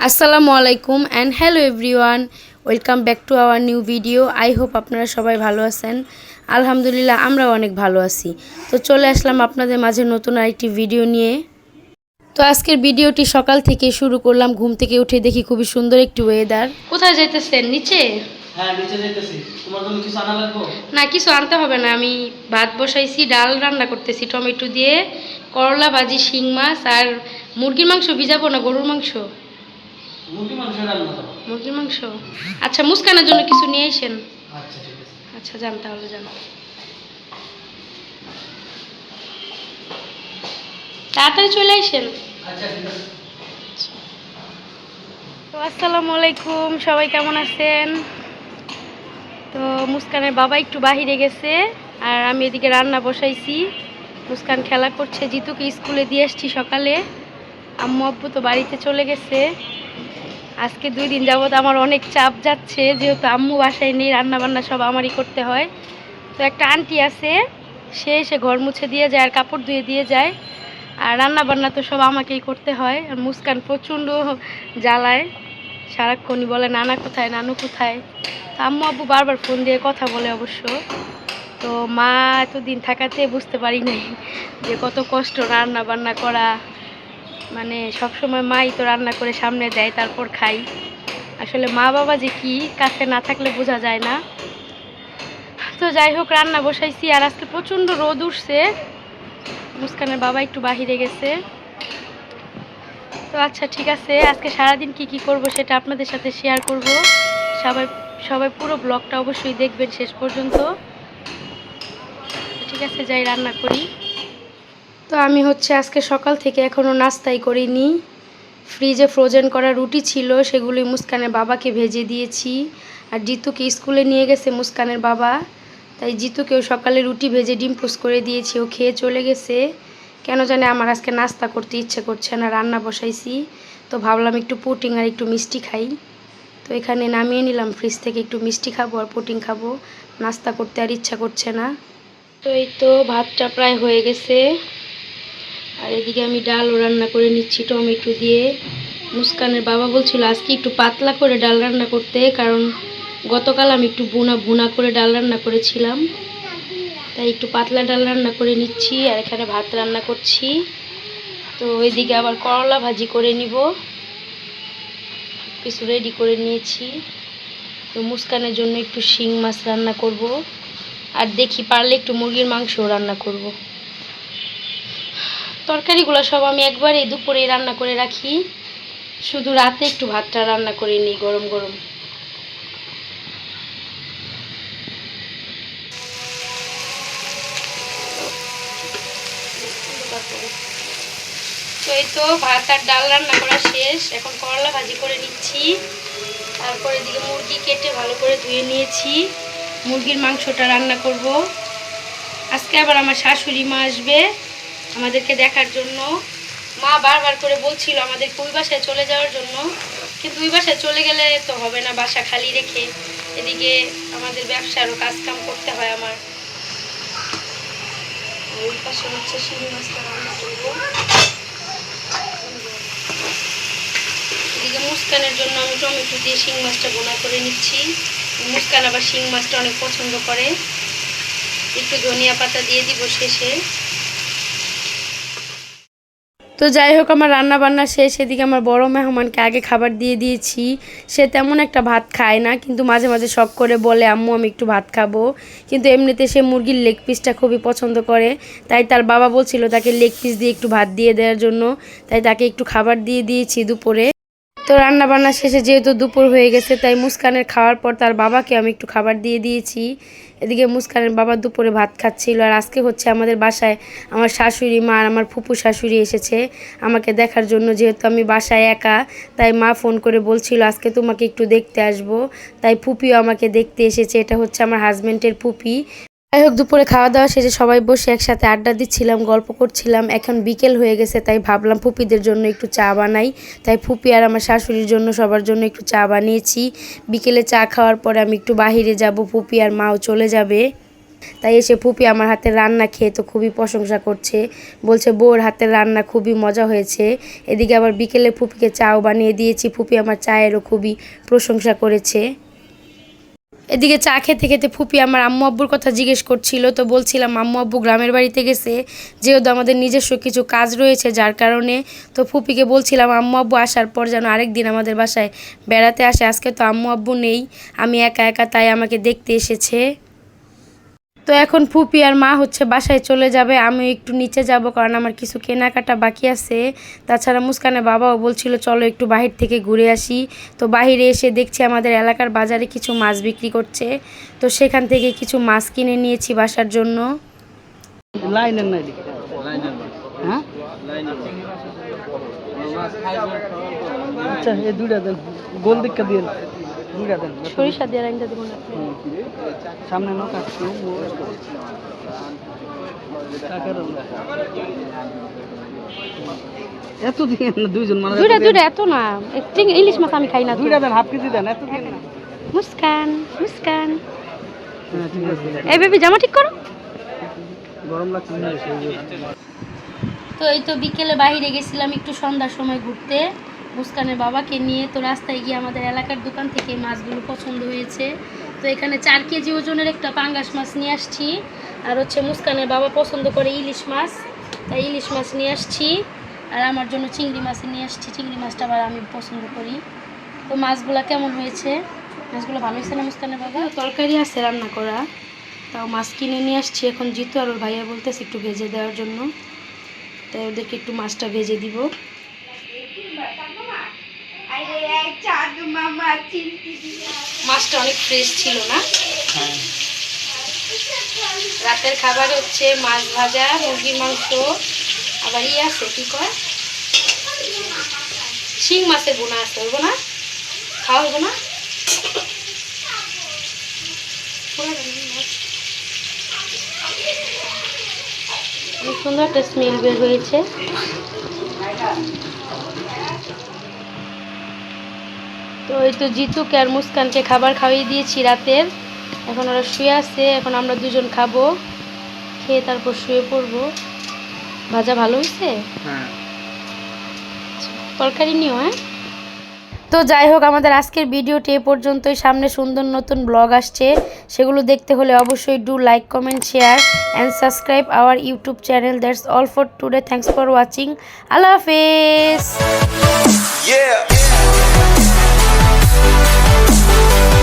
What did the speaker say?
আসসালামু আলাইকুম and hello everyone welcome back to our new video I hope আপনারা সবাই ভালো আছেন। আলহামদুলিল্লাহ আমরাও অনেক ভালো আছি। তো চলে আসলাম আপনাদের মাঝে নতুন আরেকটি ভিডিও নিয়ে। তো আজকের ভিডিওটি সকাল থেকে শুরু করলাম ঘুম থেকে উঠে দেখি খুবই সুন্দর একটি ওয়েদার কোথায় যাইতেছেন? নিচে? হ্যাঁ নিচে যাইতেছি। তোমার জন্য কিছু আনা লাগবো? না কিছু আনতে হবে না। আমি ভাত বসাইছি ডাল রান্না করতেছি টমেটো দিয়ে করলা ভাজি শিং মাছ আর মুরগির মাংস ভিজাবো না গরুর মাংস মুরগি মাংস রান্না করো মুরগির মাংস আচ্ছা মুস্কানের জন্য কিছু নিয়ে আসেন। আচ্ছা আচ্ছা যান তাহলে যান। তাড়াতাড়ি চলে আসেন। আচ্ছা তো আসসালামু আলাইকুম সবাই কেমন আছেন? তো মুস্কানের বাবা একটু বাহিরে গেছে আর আমি এদিকে রান্না বসাইছি। মুস্কান খেলা করছে জিতুকে স্কুলে দিয়ে আসছি সকালে। আম্মু আব্বু তো বাড়িতে চলে গেছে। আজকে দুই দিন যাবত আমার অনেক চাপ যাচ্ছে, যেহেতু আম্মু বাসায় নেই, রান্নাবান্না সব আমারই করতে হয়। তো একটা আন্টি আছে, সে এসে ঘর মুছে দিয়ে যায় আর কাপড় ধুয়ে দিয়ে যায়। আর রান্নাবান্না তো সব আমাকেই করতে হয়, আর মুস্কান প্রচণ্ড জ্বালায়। সারাক্ষণই বলে, নানা কোথায়, নানু কোথায়? তো আম্মু আব্বু বারবার ফোন দিয়ে কথা বলে অবশ্য। তো মা এতদিন থাকাতে বুঝতে পারি নাই যে কত কষ্ট রান্না বান্না করা। মানে সবসময় মাই তো রান্না করে সামনে দেয়, তারপর খাই। আসলে মা বাবা যে কি, কাছে না থাকলে বোঝা যায় না। তো যাই হোক, রান্না বসাইছি আর আজকে প্রচণ্ড রোদ উঠছে। মুস্কানের বাবা একটু বাহিরে গেছে। তো আচ্ছা ঠিক আছে, আজকে সারাদিন কি কি করব সেটা আপনাদের সাথে শেয়ার করব। সবাই সবাই পুরো ব্লগটা অবশ্যই দেখবেন শেষ পর্যন্ত। ঠিক আছে, যাই রান্না করি। তো আমি হচ্ছে আজকে সকাল থেকে এখনও নাস্তাই করিনি। ফ্রিজে ফ্রোজেন করা রুটি ছিল সেগুলি মুস্কানের বাবাকে ভেজে দিয়েছি। আর জিতুকে স্কুলে নিয়ে গেছে মুস্কানের বাবা। তাই জিতুকেও সকালে রুটি ভেজে ডিম পোস্ট করে দিয়েছি, ও খেয়ে চলে গেছে। কেন জানে আমার আজকে নাস্তা করতে ইচ্ছে করছে না, রান্না বসাইছি। তো ভাবলাম একটু পুটিং আর একটু মিষ্টি খাই। তো এখানে নামিয়ে নিলাম ফ্রিজ থেকে একটু মিষ্টি খাব আর পুটিং খাব। নাস্তা করতে আর ইচ্ছা করছে না। তো এই তো ভাতটা প্রায় হয়ে গেছে। আর এদিকে আমি ডালও রান্না করে নিচ্ছি, টমেটো দিয়ে। মুস্কানের বাবা বলছিল, আজকে একটু পাতলা করে ডাল রান্না করতে, কারণ গতকাল আমি একটু বুনা ভুনা করে ডাল রান্না করেছিলাম। তাই একটু পাতলা ডাল রান্না করে নিচ্ছি, আর এখানে ভাত রান্না করছি। তো ওইদিকে আবার করলা ভাজি করে নিব। কিছু রেডি করে নিয়েছি। তো মুস্কানের জন্য একটু শিং মাছ রান্না করব। আর দেখি পারলে একটু মুরগির মাংসও রান্না করব। তরকারিগুলো সব আমি একবারে দুপুরে রান্না করে রাখি। শুধু রাতে একটু ভাতটা রান্না করে নিই গরম গরম। তো তো ভাত আর ডাল রান্না করা শেষ। এখন করলা ভাজি করে নিচ্ছি। তারপরে দিকে মুরগি কেটে ভালো করে ধুয়ে নিয়েছি। মুরগির মাংসটা রান্না করব। আজকে আবার আমার শাশুড়ি মা আসবে। আমাদেরকে দেখার জন্য। মা বারবার করে বলছিল আমাদের ওই বাসায় চলে যাওয়ার জন্য। কিন্তু ওই বাসায় চলে গেলে তো হবে না, বাসা খালি রেখে এদিকে আমাদের ব্যবসারও কাজ কাম করতে হয় আমার। ওই পাশে হচ্ছে শিঙি মাছটা এদিকে মুস্কানের জন্য আমি টমেটো দিয়ে শিং মাছটা বোনা করে নিচ্ছি। মুস্কান আবার শিং মাছটা অনেক পছন্দ করে। একটু ধনিয়া পাতা দিয়ে দিব শেষে। তো যাই হোক, আমার রান্না বান্না শেষ। এদিকে আমার বড় মেহমানকে আগে খাবার দিয়ে দিয়েছি। সে তেমন একটা ভাত খায় না, কিন্তু মাঝে মাঝে শখ করে বলে, আম্মু, আমি একটু ভাত খাব। কিন্তু এমনিতে সে মুরগির লেগ পিসটা খুবই পছন্দ করে। তাই তার বাবা বলছিল তাকে লেগ পিস দিয়ে একটু ভাত দিয়ে দেওয়ার জন্য। তাই তাকে একটু খাবার দিয়ে দিয়েছি দুপুরে। তো রান্না বান্না শেষে যেহেতু দুপুর হয়ে গেছে, তাই মুস্কানের খাওয়ার পর তার বাবাকে আমি একটু খাবার দিয়ে দিয়েছি। এদিকে মুস্কানের বাবা দুপুরে ভাত খাচ্ছিল আর আজকে হচ্ছে আমাদের বাসায় আমার শাশুড়ি মা আর আমার ফুপু শাশুড়ি এসেছে আমাকে দেখার জন্য। যেহেতু আমি বাসায় একা, তাই মা ফোন করে বলছিল, আজকে তোমাকে একটু দেখতে আসব। তাই ফুপিও আমাকে দেখতে এসেছে। এটা হচ্ছে আমার হাজব্যান্ডের ফুপি। যাই হোক, দুপুরে খাওয়া দাওয়া শেষে সবাই বসে একসাথে আড্ডা দিচ্ছিলাম, গল্প করছিলাম। এখন বিকেল হয়ে গেছে, তাই ভাবলাম ফুপিদের জন্য একটু চা বানাই। তাই ফুপি আর আমার শাশুড়ির জন্য সবার জন্য একটু চা বানিয়েছি। বিকেলে চা খাওয়ার পরে আমি একটু বাহিরে যাব, ফুপি আর মাও চলে যাবে। তাই এসে ফুপি আমার হাতের রান্না খেয়ে তো খুবই প্রশংসা করছে। বলছে, বউর হাতের রান্না খুবই মজা হয়েছে। এদিকে আবার বিকেলে ফুপিকে চাও বানিয়ে দিয়েছি। ফুপি আমার চায়েরও খুবই প্রশংসা করেছে। এদিকে চা খেতে খেতে ফুপি আমার আম্মু আব্বুর কথা জিজ্ঞেস করছিল, তো বলছিলাম, আম্মু আব্বু গ্রামের বাড়িতে গেছে, যেহেতু আমাদের নিজস্ব কিছু কাজ রয়েছে, যার কারণে তো ফুপিকে বলছিলাম, আম্মু আব্বু আসার পর যেন আরেক দিন আমাদের বাসায় বেড়াতে আসে, আজকে তো আম্মু আব্বু নেই, আমি একা একা তাই আমাকে দেখতে এসেছে। তো এখন ফুপি আর মা হচ্ছে বাসায় চলে যাবে আমি একটু নিচে যাব কারণ আমার কিছু কেনাকাটা বাকি আছে। তাছাড়া মুস্কানের বাবাও বলছিল, চলো একটু বাহির থেকে ঘুরে আসি। তো বাহিরে এসে দেখছি আমাদের এলাকার বাজারে কিছু মাছ বিক্রি করছে। তো সেখান থেকে কিছু মাছ কিনে নিয়েছি বাসার জন্য। হ্যাঁ? আচ্ছা গোল দিয়ে দুইটা দেন। সরিষা দিয়ে। সামনে নৌকা এত। দিয়ে দুইজন দুইটা দুইটা এত না। ইলিশ মাছ আমি খাই না। দুইটা দেন হাফ কেজি দেন এত দিয়ে না। মুস্কান মুস্কান। হ্যাঁ এই বেবি জামা ঠিক করো। গরম লাগছে তো এই তো বিকেলে বাইরে গেছিলাম একটু সন্ধ্যার সময় ঘুরতে। মুস্কানের বাবাকে নিয়ে তো রাস্তায় গিয়ে আমাদের এলাকার দোকান থেকে মাছগুলো পছন্দ হয়েছে। তো এখানে চার কেজি ওজনের একটা পাঙ্গাস মাছ নিয়ে আসছি। আর হচ্ছে মুস্কানের বাবা পছন্দ করে ইলিশ মাছ। তাই ইলিশ মাছ নিয়ে আসছি। আর আমার জন্য চিংড়ি মাছ নিয়ে আসছি। চিংড়ি মাছটা আবার আমি পছন্দ করি। তো মাছগুলো কেমন হয়েছে? মাছগুলো ভালো হয়েছে না মুস্কানের বাবা? তরকারি আছে রান্না করা। তাও মাছ কিনে নিয়ে আসছি। এখন জিতু আর ওর ভাইয়া বলতেছে একটু ভেজে দেওয়ার জন্য। তাই ওদেরকে একটু মাছটা ভেজে দিব। মাছটা অনেক ফ্রেশ ছিল না? রাতের খাবার হচ্ছে মাছ ভাজা মুরগির মাংস। আবার ই আছে কি কয়? শিং মাছের বোনা আছে হইব না? খাওয়া হইব না? সুন্দর একটা স্মেল বের হয়েছে। তো এই তো জিতুকে আর মুস্কানকে খাবার খাইয়ে দিয়েছি রাতের। এখন ওরা শুয়ে আছে এখন আমরা দুজন খাব খেয়ে তারপর শুয়ে পড়ব। ভাজা ভালো হয়েছে? হ্যাঁ। তরকারি নিও হ্যাঁ? তো যাই হোক আমাদের আজকের ভিডিওটি এ পর্যন্তই। সামনে সুন্দর নতুন ব্লগ আসছে। সেগুলো দেখতে হলে অবশ্যই do like comment share and subscribe our YouTube channel that's all for today thanks for watching আল্লাহ হাফেজ। Thank you